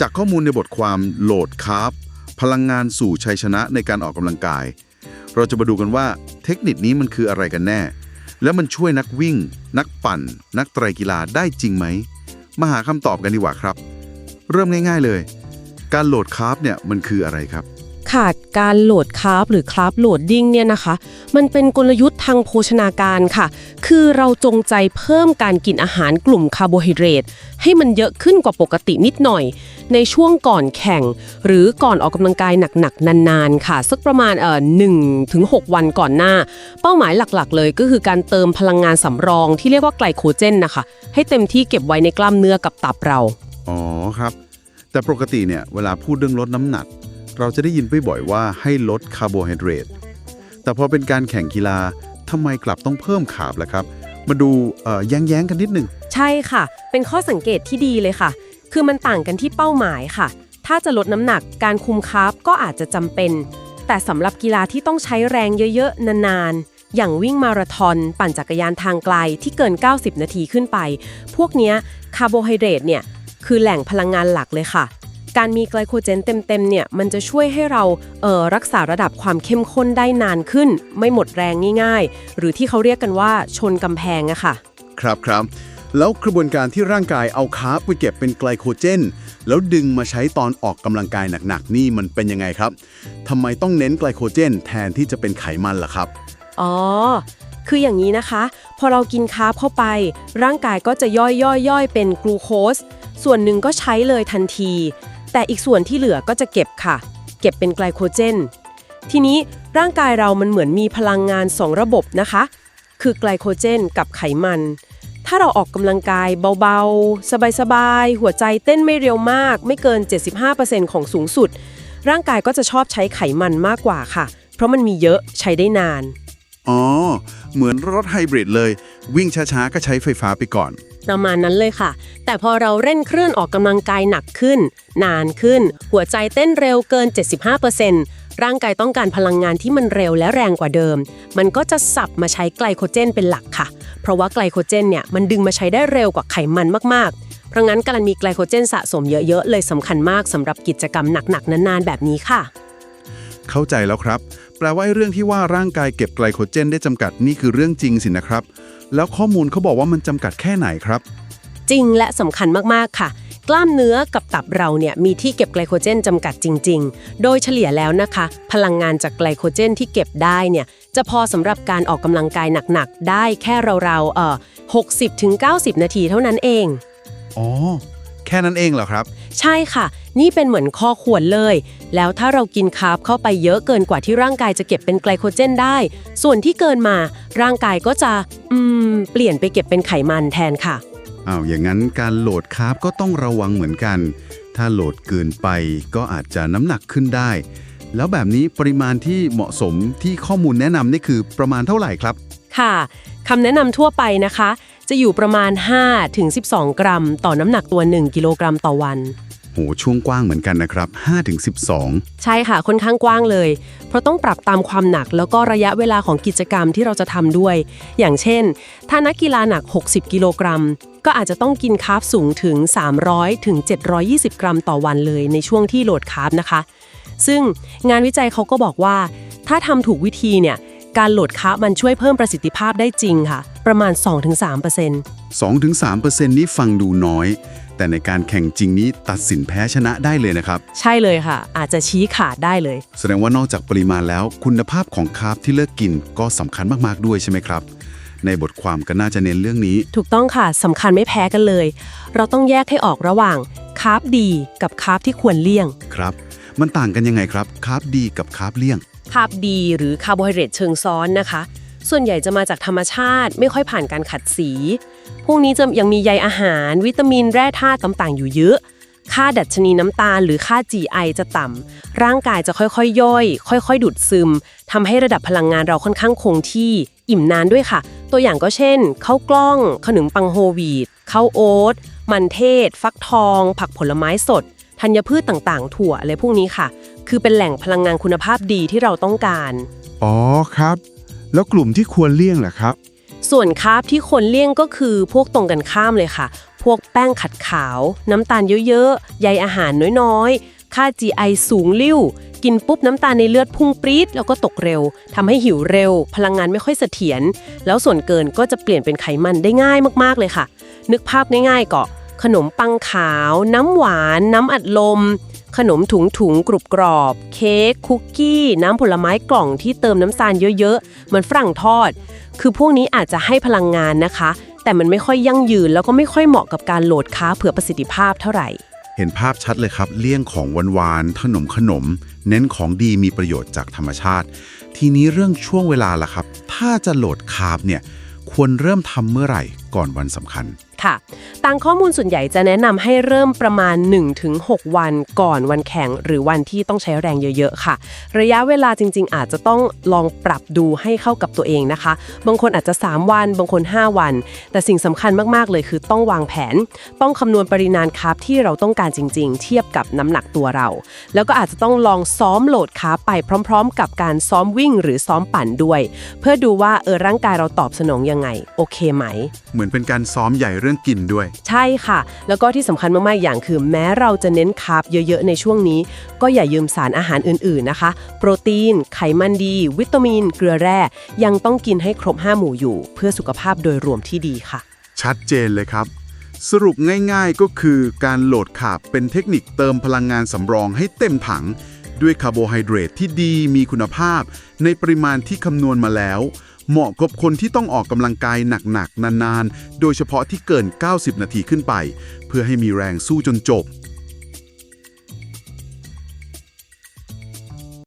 จากข้อมูลในบทความโหลดคาร์บพลังงานสู่ชัยชนะในการออกกำลังกาย เราจะมาดูกันว่าเทคนิคนี้มันคืออะไรกันแน่ แล้วมันช่วยนักวิ่ง นักปั่น นักไตรกีฬาได้จริงไหม มาหาคำตอบกันดีกว่าครับ เริ่มง่าย ๆเลย การโหลดคาร์บเนี่ยมันคืออะไรครับ ขาดการโหลดคาร์บหรือคาร์บโหลดดิ้งเนี่ยนะคะ มันเป็นกลยุทธ์ทางโภชนาการค่ะ คือเราจงใจเพิ่มการกินอาหารกลุ่มคาร์โบไฮเดรตให้มันเยอะขึ้นกว่าปกตินิดหน่อย ในช่วงก่อนแข่ง หรือก่อนออกกำลังกายหนักๆ นานๆ ค่ะ สักประมาณเอ่อหนึ่งถึงหกวันก่อนหน้า เป้าหมายหลักๆ เลยก็คือการเติมพลังงานสำรองที่เรียกว่าไกลโคเจนนะคะ ให้เต็มที่เก็บไว้ในกล้ามเนื้อกับตับเรา อ๋อครับ แต่ปกติเนี่ยเวลาพูดเรื่องลดน้ำหนัก เราจะได้ยินบ่อยๆว่าให้ลดคาร์โบไฮเดรตแต่พอเป็นการแข่งกีฬาทำไมกลับต้องเพิ่มคาร์บล่ะครับ มาดูแย้งๆกันนิดหนึง ใช่ค่ะ เป็นข้อสังเกตที่ดีเลยค่ะ คือมันต่างกันที่เป้าหมายค่ะ ถ้าจะลดน้ำหนักการคุมคาร์บก็อาจจะจำเป็น แต่สำหรับกีฬาที่ต้องใช้แรงเยอะๆ นานๆ อย่างวิ่งมาราธอน ปั่นจักรยานทางไกลที่เกิน 90 นาทีขึ้นไป พวกนี้คาร์โบไฮเดรตเนี่ยคือแหล่งพลังงานหลักเลยค่ะ การมีไกลโคเจนเต็มๆเนี่ยมันจะช่วยให้เราเอ่อรักษาระดับความเข้มข้นได้นานขึ้น ไม่หมดแรงง่าย ๆ หรือที่เขาเรียกกันว่าชนกำแพงอะค่ะ ครับครับ แล้วกระบวนการที่ร่างกายเอาคาร์บไปเก็บเป็นไกลโคเจน แล้วดึงมาใช้ตอนออกกำลังกายหนักๆ นี่มันเป็นยังไงครับทำไมต้องเน้นไกลโคเจน แทนที่จะเป็นไขมันล่ะครับ อ๋อคืออย่างนี้นะคะ พอเรากินคาร์บเข้าไป ร่างกายก็จะย่อยย่อยย่อยเป็นกลูโคสส่วนหนึ่งก็ใช้เลยทันที แต่อีกส่วนที่เหลือก็จะเก็บค่ะ เก็บเป็นไกลโคเจน ทีนี้ร่างกายเรามันเหมือนมีพลังงาน 2 ระบบนะคะ คือไกลโคเจนกับไขมัน ถ้าเราออกกำลังกายเบาๆ สบายๆ หัวใจเต้นไม่เร็วมาก ไม่เกิน 75%ของสูงสุด ร่างกายก็จะชอบใช้ไขมันมากกว่าค่ะ เพราะมันมีเยอะใช้ได้นาน อ๋อ เหมือนรถไฮบริดเลย วิ่งช้าๆ ก็ใช้ไฟฟ้าไปก่อน ประมาณนั้นเลยค่ะ แต่พอเราเร่งเครื่องออกกำลังกายหนักขึ้น นานขึ้น หัวใจเต้นเร็วเกิน 75%ร่างกายต้องการพลังงานที่มันเร็วและแรงกว่าเดิม มันก็จะสับมาใช้ไกลโคเจนเป็นหลักค่ะ เพราะว่าไกลโคเจนเนี่ยมันดึงมาใช้ได้เร็วกว่าไขมันมากๆ เพราะงั้นการมีไกลโคเจนสะสมเยอะๆ เลยสำคัญมากสำหรับกิจกรรมหนักๆนานๆแบบนี้ค่ะ เข้าใจแล้วครับ แปลว่าไอ้เรื่องที่ว่าร่างกายเก็บไกลโคเจนได้จำกัดนี่คือเรื่องจริงสินะครับ แล้วข้อมูลเขาบอกว่ามันจำกัดแค่ไหนครับ จริงและสำคัญมากๆค่ะ กล้ามเนื้อกับตับเราเนี่ยมีที่เก็บไกลโคเจนจำกัดจริง ๆ โดยเฉลี่ยแล้วนะคะ พลังงานจากไกลโคเจนที่เก็บได้เนี่ยจะพอสำหรับการออกกำลังกายหนักๆ ได้แค่ราวๆเอ่อ60-90 นาทีเท่านั้นเอง อ๋อ แค่นั้นเองเหรอครับ ใช่ค่ะ นี่เป็นเหมือนข้อควรเลย แล้วถ้าเรากินคาร์บเข้าไปเยอะเกินกว่าที่ร่างกายจะเก็บเป็นไกลโคเจนได้ ส่วนที่เกินมาร่างกายก็จะ อืม เปลี่ยนไปเก็บเป็นไขมันแทนค่ะ อ้าว อย่างนั้นการโหลดคาร์บก็ต้องระวังเหมือนกัน ถ้าโหลดเกินไปก็อาจจะน้ำหนักขึ้นได้ แล้วแบบนี้ปริมาณที่เหมาะสมที่ข้อมูลแนะนำนี่คือประมาณเท่าไหร่ครับ ค่ะคำแนะนำทั่วไปนะคะ จะอยู่ประมาณ5ถึง12 กรัม ต่อน้ำหนักตัว 1 กิโลกรัมต่อวัน โหช่วงกว้างเหมือนกันนะครับ5ถึง12 ใช่ค่ะค่อนข้างกว้างเลย เพราะต้องปรับตามความหนักแล้วก็ระยะเวลาของกิจกรรมที่เราจะทำด้วย อย่างเช่น ถ้านักกีฬาหนัก 60 กิโลกรัม ก็อาจจะต้องกินคาร์บสูงถึง 300ถึง720 กรัมต่อวันเลย ในช่วงที่โหลดคาร์บนะคะ ซึ่งงานวิจัยเขาก็บอกว่า ถ้าทำถูกวิธีเนี่ยการโหลดคาร์บมันช่วยเพิ่มประสิทธิภาพได้จริงค่ะ ประมาณ 2-3% 2-3%นี้ฟังดูน้อย แต่ในการแข่งจริงนี้ตัดสินแพ้ชนะได้เลยนะครับ ใช่เลยค่ะ อาจจะชี้ขาดได้เลย แสดงว่านอกจากปริมาณแล้ว คุณภาพของคาร์บที่เลือกกินก็สำคัญมากๆด้วยใช่ไหมครับ ในบทความก็น่าจะเน้นเรื่องนี้ ถูกต้องค่ะสำคัญไม่แพ้กันเลย เราต้องแยกให้ออกระหว่างคาร์บดีกับคาร์บที่ควรเลี่ยง ครับ มันต่างกันยังไงครับคาร์บดีกับคาร์บเลี่ยง คาร์บดีหรือคาร์โบไฮเดรตเชิงซ้อนนะคะ ส่วนใหญ่จะมาจากธรรมชาติ ไม่ค่อยผ่านการขัดสี พวกนี้จะยังมีใยอาหาร วิตามินแร่ธาตุต่างๆ อยู่เยอะ ค่าดัชนีน้ำตาลหรือค่า GI จะต่ำร่างกายจะค่อยๆ ย่อย ค่อย ๆ ดูดซึมทำให้ระดับพลังงานเราค่อนข้างคงที่ อิ่มนานด้วยค่ะ ตัวอย่างก็เช่นข้าวกล้องขนมปังโฮวีตข้าวโอ๊ตมันเทศ ฟักทอง ผักผลไม้สดธัญพืชต่างๆ ถั่วอะไรพวกนี้ค่ะ คือเป็นแหล่งพลังงานคุณภาพดีที่เราต้องการ อ๋อครับ แล้วกลุ่มที่ควรเลี่ยงล่ะครับ ส่วนคาร์บที่คนเลี่ยงก็คือพวกตรงกันข้ามเลยค่ะ พวกแป้งขัดขาว น้ำตาลเยอะๆ ใยอาหารน้อยๆ ค่า GI สูงลิ่ว กินปุ๊บน้ำตาลในเลือดพุ่งปรี๊ดแล้วก็ตกเร็วทำให้หิวเร็ว พลังงานไม่ค่อยเสถียร แล้วส่วนเกินก็จะเปลี่ยนเป็นไขมันได้ง่ายมากๆเลยค่ะ นึกภาพง่ายๆก็ขนมปังขาว น้ำหวาน น้ำอัดลม ขนมถุงถุงกรุบกรอบ เค้กคุกกี้ น้ำผลไม้กล่องที่เติมน้ำตาลเยอะๆมือนฝรั่งทอด คือพวกนี้อาจจะให้พลังงานนะคะ แต่มันไม่ค่อยยั่งยืน แล้วก็ไม่ค่อยเหมาะกับการโหลดค้าเผื่อประสิทธิภาพเท่าไหร่ เห็นภาพชัดเลยครับ เลี่ยงของหวานๆขนมขนม เน้นของดีมีประโยชน์จากธรรมชาติ ทีนี้เรื่องช่วงเวลาล่ะครับ ถ้าจะโหลดคาร์บเนี่ยควรเริ่มทำเมื่อไหร่ก่อนวันสำคัญ ค่ะ ตามข้อมูลส่วนใหญ่จะแนะนำให้เริ่มประมาณ 1-6 วันก่อนวันแข่ง หรือวันที่ต้องใช้แรงเยอะๆค่ะ ระยะเวลาจริง ๆ อาจจะต้องลองปรับดูให้เข้ากับตัวเองนะคะ บางคนอาจจะ 3 วัน บางคน 5 วัน แต่สิ่งสำคัญมากๆเลยคือต้องวางแผน ต้องคำนวณปริมาณคาร์บที่เราต้องการจริง ๆ เทียบกับน้ำหนักตัวเรา แล้วก็อาจจะต้องลองซ้อมโหลดคาร์บไปพร้อม ๆ กับการซ้อมวิ่ง หรือซ้อมปั่นด้วย เพื่อดูว่าเออร่างกายเราตอบสนองยังไง โอเคไหม เหมือนเป็นการซ้อมใหญ่เรื่องกินด้วย ใช่ค่ะ แล้วก็ที่สำคัญมาก ๆ อย่างคือ แม้เราจะเน้นคาร์บเยอะ ๆ ในช่วงนี้ ก็อย่ายืมสารอาหารอื่น ๆ นะคะ โปรตีน ไขมันดี วิตามิน เกลือแร่ ยังต้องกินให้ครบ 5 หมู่อยู่ เพื่อสุขภาพโดยรวมที่ดีค่ะ ชัดเจนเลยครับ สรุปง่ายๆก็คือการโหลดคาร์บเป็นเทคนิคเติมพลังงานสำรองให้เต็มถัง ด้วยคาร์โบไฮเดรตที่ดีมีคุณภาพ ในปริมาณที่คำนวณมาแล้ว เหมาะกับคนที่ต้องออกกำลังกายหนักๆ นานๆ โดยเฉพาะที่เกิน 90 นาทีขึ้นไป เพื่อให้มีแรงสู้จนจบ